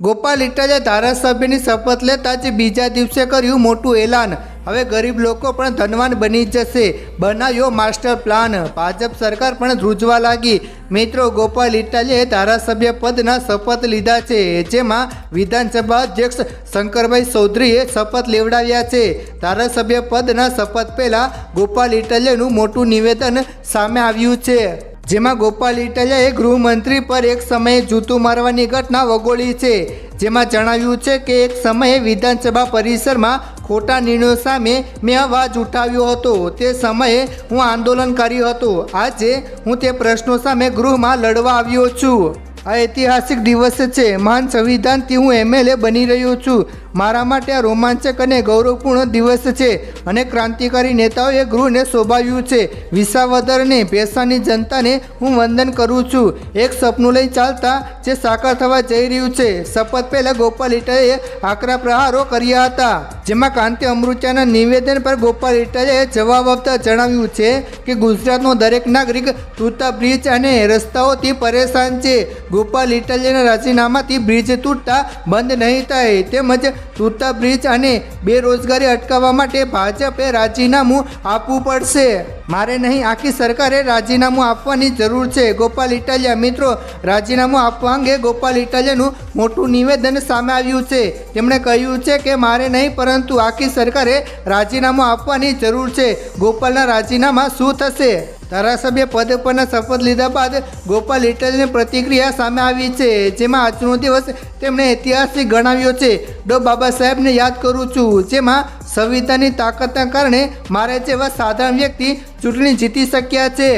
ગોપાલ ઇટાલિયા ધારાસભ્યની શપથ લેતા જ બીજા દિવસે કર્યું મોટું એલાન. હવે ગરીબ લોકો પણ ધનવાન બની જશે. બનાવ્યો માસ્ટર પ્લાન. ભાજપ સરકાર પણ ધ્રુજવા લાગી. મિત્રો, ગોપાલ ઇટાલિયાએ ધારાસભ્ય પદના શપથ લીધા છે, જેમાં વિધાનસભા અધ્યક્ષ શંકરભાઈ ચૌધરીએ શપથ લેવડાવ્યા છે. ધારાસભ્ય પદના શપથ પહેલાં ગોપાલ ઇટાલિયાનું મોટું નિવેદન સામે આવ્યું છે. જેમાં ગોપાલ ઇટાલિયાએ ગૃહમંત્રી પર એક સમયે જૂતું મારવાની ઘટના વગોળી છે. જેમાં જણાવ્યું છે કે એક સમયે વિધાનસભા પરિસરમાં ખોટા નિર્ણયો સામે મેં અવાજ ઉઠાવ્યો હતો. તે સમયે હું આંદોલન કર્યું હતું. આજે હું તે પ્રશ્નો સામે ગૃહમાં લડવા આવ્યો છું. આ ઐતિહાસિક દિવસ છે. મહાન સંવિધાનથી હું એમએલએ બની રહ્યો છું. મારા માટે આ રોમાંચક અને ગૌરવપૂર્ણ દિવસ છે અને ક્રાંતિકારી નેતાઓએ ગૃહને શોભાવ્યું છે. વિસાવદરને પેશાની જનતાને હું વંદન કરું છું. એક સપનું લઈ ચાલતા જે સાકાર થવા જઈ રહ્યું છે. શપથ પહેલાં ગોપાલ ઇટાએ આકરા પ્રહારો કર્યા હતા. જેમાં કાંતિ અમૃત્યાના નિવેદન પર ગોપાલ ઇટાએ જવાબ આપતા જણાવ્યું છે કે ગુજરાતનો દરેક નાગરિક તૂટતા બ્રિજ અને રસ્તાઓથી પરેશાન છે. ગોપાલ ઇટાલિયાના રાજીનામાથી બ્રિજ તૂટતા બંધ નહીં થાય. તેમજ તૂટતા બ્રિજ અને બેરોજગારી અટકાવવા માટે ભાજપે રાજીનામું આપવું પડશે. મારે નહીં, આખી સરકારે રાજીનામું આપવાની જરૂર છે. ગોપાલ ઇટાલિયા, મિત્રો, રાજીનામું આપવા અંગે ગોપાલ ઇટાલિયાનું મોટું નિવેદન સામે આવ્યું છે. તેમણે કહ્યું છે કે મારે નહીં, પરંતુ આખી સરકારે રાજીનામું આપવાની જરૂર છે. ગોપાલના રાજીનામા શું થશે? ધારાસભ્ય પદ પરના શપથ લીધા બાદ ગોપાલ ઇટાલિયાની પ્રતિક્રિયા સામે આવી છે, જેમાં આજનો દિવસ તેમણે ઐતિહાસિક ગણાવ્યો છે. ડો. બાબા સાહેબને યાદ કરું છું, જેમાં સંવિધાનની તાકાતના કારણે મારે જેવા સાધારણ વ્યક્તિ ચૂંટણી જીતી શક્યા છે.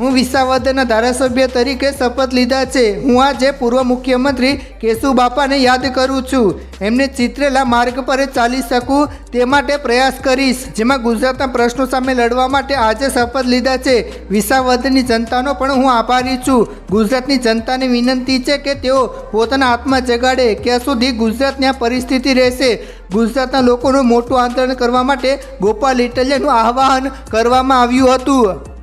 હું વિસાવદરના ધારાસભ્ય તરીકે શપથ લીધા છે. હું આજે પૂર્વ મુખ્યમંત્રી કેશુબાપાને યાદ કરું છું. એમને ચિત્રેલા માર્ગ પર ચાલી શકું તે માટે પ્રયાસ કરીશ. જેમાં ગુજરાતના પ્રશ્નો સામે લડવા માટે આજે શપથ લીધા છે. વિસાવદરની જનતાનો પણ હું આભારી છું. ગુજરાતની જનતાને વિનંતી છે કે તેઓ પોતાના આત્મા જગાડે. ક્યાં સુધી ગુજરાતની આ પરિસ્થિતિ રહેશે? ગુજરાતના લોકોનું મોટું આંદોલન કરવા માટે ગોપાલ ઇટલિયાનું આહ્વાન કરવામાં આવ્યું હતું.